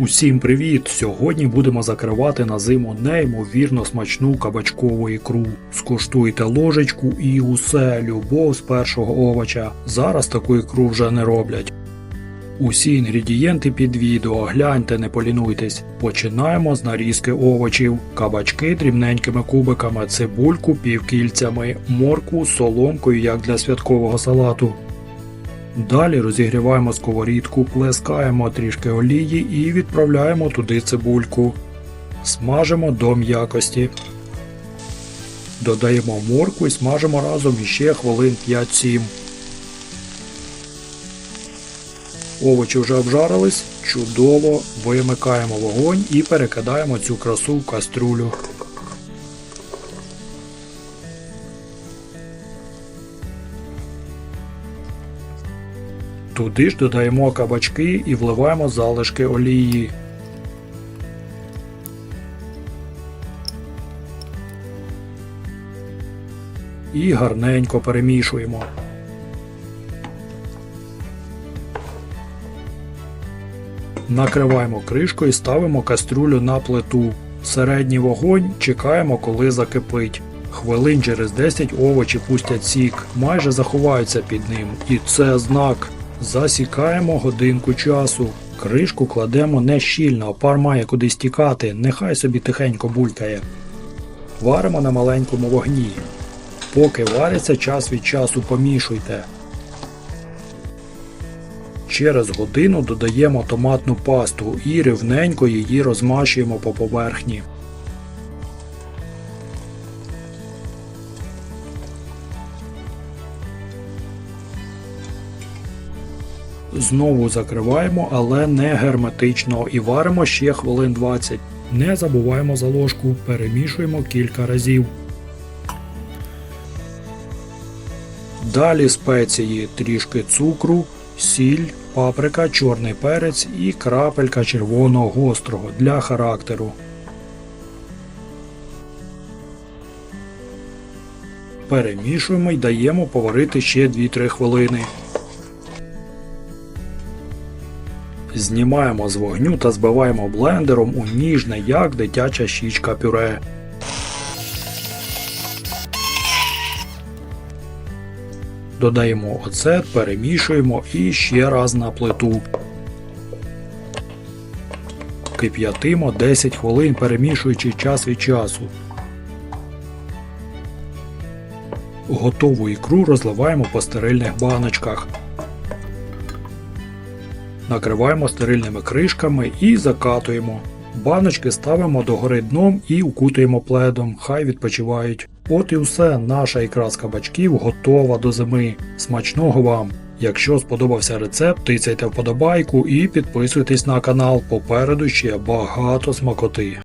Усім привіт! Сьогодні будемо закривати на зиму неймовірно смачну кабачкову ікру. Скуштуйте ложечку і усе, любов з першого овоча. Зараз таку ікру вже не роблять. Усі інгредієнти під відео, гляньте, не полінуйтесь. Починаємо з нарізки овочів, кабачки дрібненькими кубиками, цибульку півкільцями, моркву соломкою, як для святкового салату. Далі розігріваємо сковорідку, плескаємо трішки олії і відправляємо туди цибульку. Смажимо до м'якості. Додаємо моркву і смажимо разом іще хвилин 5-7. Овочі вже обжарились, чудово вимикаємо вогонь і перекидаємо цю красу в каструлю. Туди ж додаємо кабачки і вливаємо залишки олії. І гарненько перемішуємо. Накриваємо кришкою і ставимо кастрюлю на плиту. Середній вогонь чекаємо, коли закипить. Хвилин через 10 овочі пустять сік, майже заховаються під ним. І це знак. Засікаємо годинку часу. Кришку кладемо не щільно, пар має кудись тікати, нехай собі тихенько булькає. Варимо на маленькому вогні. Поки вариться, час від часу помішуйте. Через годину додаємо томатну пасту і рівненько її розмащуємо по поверхні. Знову закриваємо, але не герметично і варимо ще хвилин 20. Не забуваємо за ложку, перемішуємо кілька разів. Далі спеції трішки цукру, сіль, паприка, чорний перець і крапелька червоного гострого для характеру. Перемішуємо і даємо поварити ще 2-3 хвилини. Знімаємо з вогню та збиваємо блендером у ніжне, як дитяча щічка пюре. Додаємо оцет, перемішуємо і ще раз на плиту. Кип'ятимо 10 хвилин, перемішуючи час від часу. Готову ікру розливаємо по стерильних баночках. Накриваємо стерильними кришками і закатуємо. Баночки ставимо догори дном і укутуємо пледом, хай відпочивають. От і все, наша ікра з кабачків готова до зими. Смачного вам! Якщо сподобався рецепт, тицяйте вподобайку і підписуйтесь на канал. Попереду ще багато смакоти.